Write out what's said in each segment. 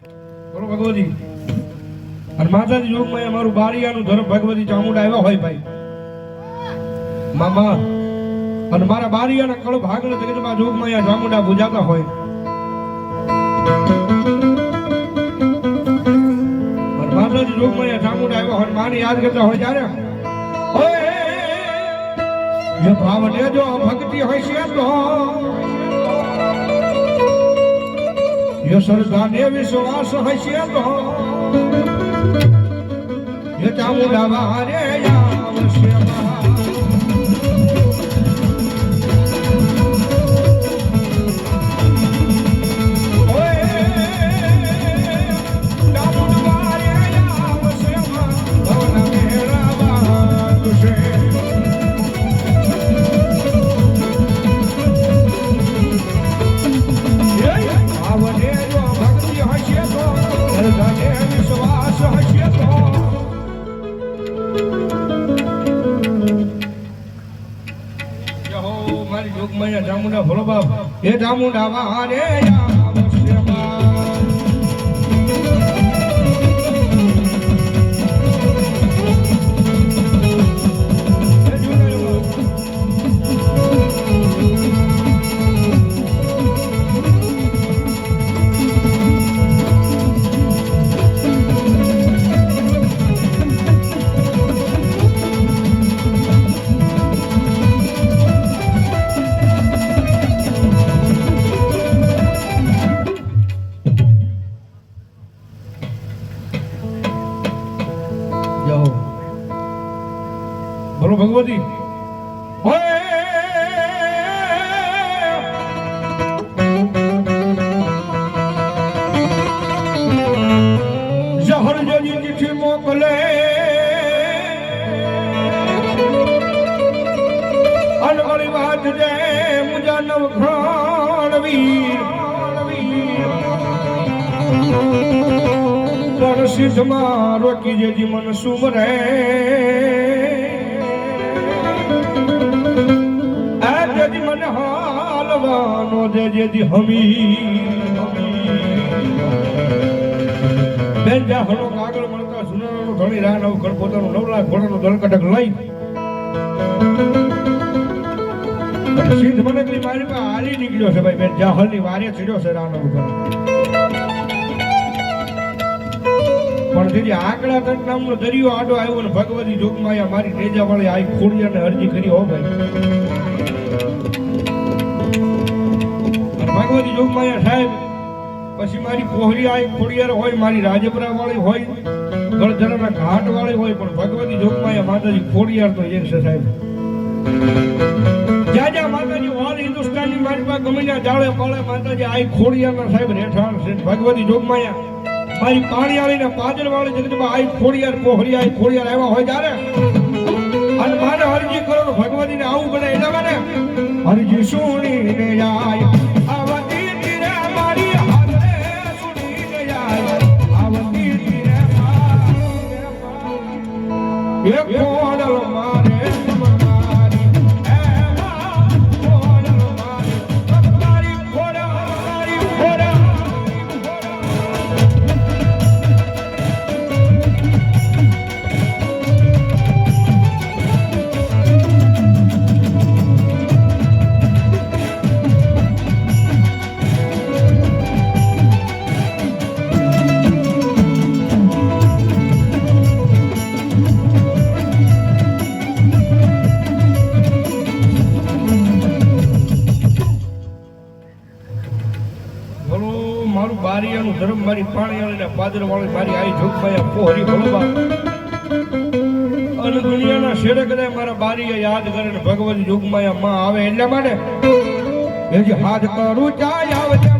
બોલો ભગવતી અને માતાજી યોગમાં અમારું બારિયાનું ધર્મ ભગવતી ચામુંડા આવ્યા હોય ભાઈ મામા અને મારા બારિયાના કળ ભાગને જગતમાં જોગમાં ચામુંડા પૂજાતા હોય માતાજી જોગમાં ચામુંડા આવ્યા હોય માને યાદ કરતા હોય ત્યારે ભાવ લેજો ભક્તિ હોય છે તો એ સરદાને વિશ્વાસ હશે તો એ ચામુંડા વારે આવશે મહા. ભોલો બાપ. એ ચામુંડા વારે આવશે બોલો ભગવતી ઓય! જહર જજી ચિઠ્ઠી મોકલે. અનવળી વાત જે મુજા નવખાણ વીર પણ સિદ્ધમાં રોકી જેજી મન સુમરે. જેજી મને હાલવાનો જે જેજી હમી. બેન, જા હળો કાગળ મળતા સુનારાનું ધણી રાહ નવ ઘર, પોતાનું નવ લાખ ઘોડાનું દલકટક લઈ. સિદ્ધ મને કઈ મારી પાસે હારી નીકળ્યો છે, ભાઈ બેન, જા, હલની વારે ચડ્યો છે રાહ નવ ઘર. પણ તેથી આંકડા તટ નામનો દરિયો આડો આવ્યો ને ભગવતી જોગમાયા મારી રેજા વાળી આ અને અરજી કરી, હો, ભાઈ. ભગવતી જોગમાયા સાહેબ, પછી મારી પોહરી આઈ ખોડિયાર હોય, મારી રાજપરા વાળી હોય, ગળધરાના ઘાટ વાળી હોય, પણ ભગવતી જોગમાયા માતાજી ખોડિયાર તો એક છે સાહેબ. જ્યાં માતાજી ઓલ હિન્દુસ્તાનની મારી ગમે ત્યાં જાળે પાળે, માતાજી આય ખોડિયારના સાહેબ રહેઠાણ છે. ભગવતી જોગમાયા મારી પાણીવાળી ને પાદર વાળી જગતમાં આઈ ખોડિયાર પોહરી આઈ ખોડિયાર આવ્યા હોય ત્યારે? અને મારે હરજી કરો ને ભગવતીને આવું પડે એના માટે હરજી સુણીને જાય આવતી મારું બારિયાનું ધર્મ મારી પાણીવાળી ને પાદર વાળી મારી આઈ જોગમાયા પોહરી ભણવા અને દુનિયાના શેરે કદાચ મારા બારીયા યાદ કરે ભગવાન જોગમાયા માં આવે એટલા માટે. હાથ કરું ચાય આવજે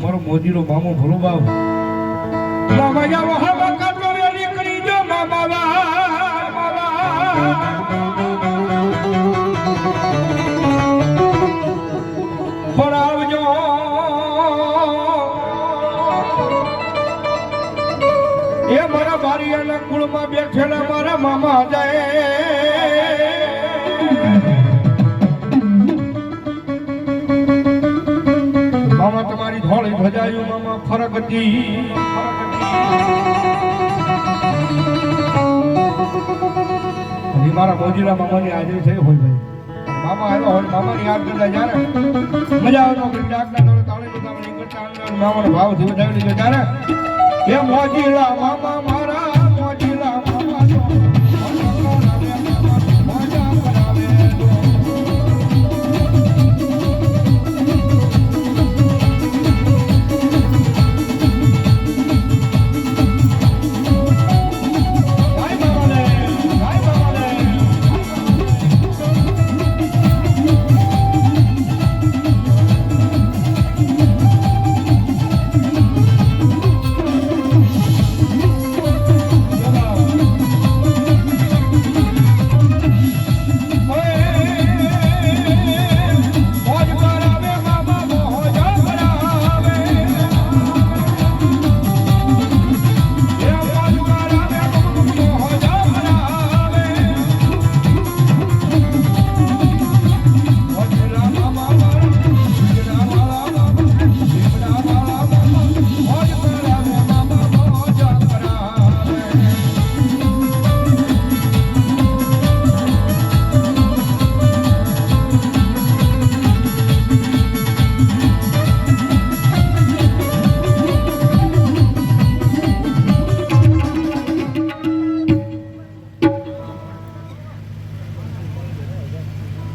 મોજીનો મામો ભલો બાપ. મામા જા વહામાં કાટલો રે નીકળી જો મામા વા પણ આવજો. એ મારા અને કુળમાં બેઠેલા મારા મામા જાય. તમારી ધોળી ભજાયું મામા ફરક હતી મારા મોજીલા મામાની હાજરી થઈ હોય ભાઈ. મામા આવ્યો હોય, મામાની યાદ કરતા જ્યારે મજા આવતો અંદર મામાનો ભાવથી વધાવી લીધો ત્યારે. મોજીલા મામા મારા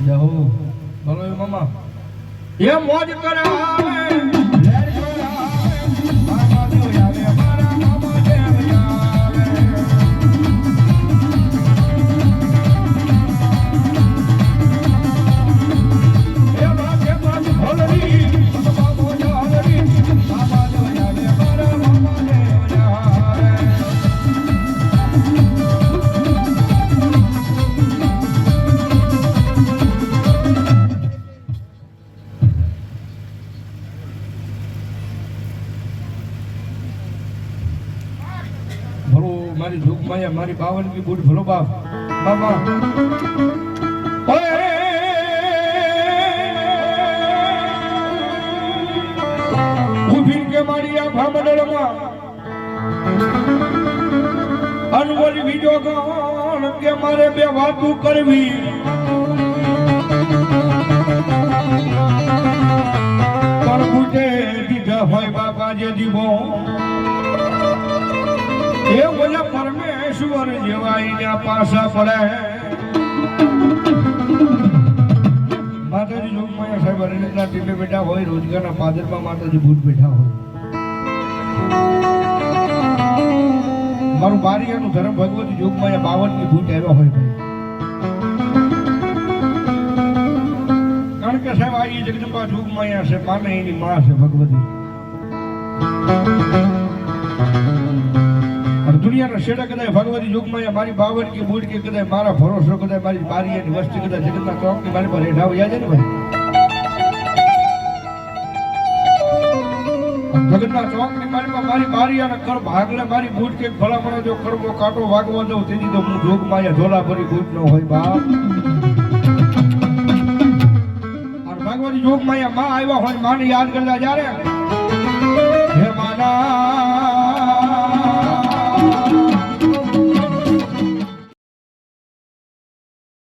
યહો બોલો મામા. એ મોજ કરાવે. મારી ધૂપ માયા, મારી બાવન કી બુટ ભલો બાપ. બાબા કે મારી આ ભામડળમાં. અનવલ બીજો ગાણ કે મારે બે વાતું કરવી. પણ બુટે દીધા હોય બાપા જે દીવો એ ઓલા પરમેશ્વર જેવા અહીંયા પાછા પડે. માતાજી જોગમાયા સાહેબ હરિનંદના ટીમે બેઠા હોય, રોજગારના પાદરમાં માતાજી ભૂત બેઠા હોય. મારું બારિયાનું ધર્મ ભગવતી જોગમાયા બાવનની ભૂત આવ્યા હોય કારણ કે સાહેબ, આ જગદંબા જોગમાયા છે, માને એની માં છે ભગવતી. દુનિયાના શેડા કદાચ ભગવતી યુગમાં મારી બાવન કે મૂળ કે કદાચ મારા ભરોસો કદાચ મારી બારીયાની વસ્તી કદાચ જગતના ચોકની મારી પર રેઢા યાદ ને ભાઈ? જગતના ચોકની મારી મારી અને કર ભાગલે મારી બુડ કે ભલામણો જો કરવો, કાંટો વાગવો દઉં તેથી તો હું જોગ માયા ઢોલા ભરી બુડ નો હોય, બાપ. અને ભગવતી જોગમાં આવ્યા હોય માને યાદ કરતા જ્યારે?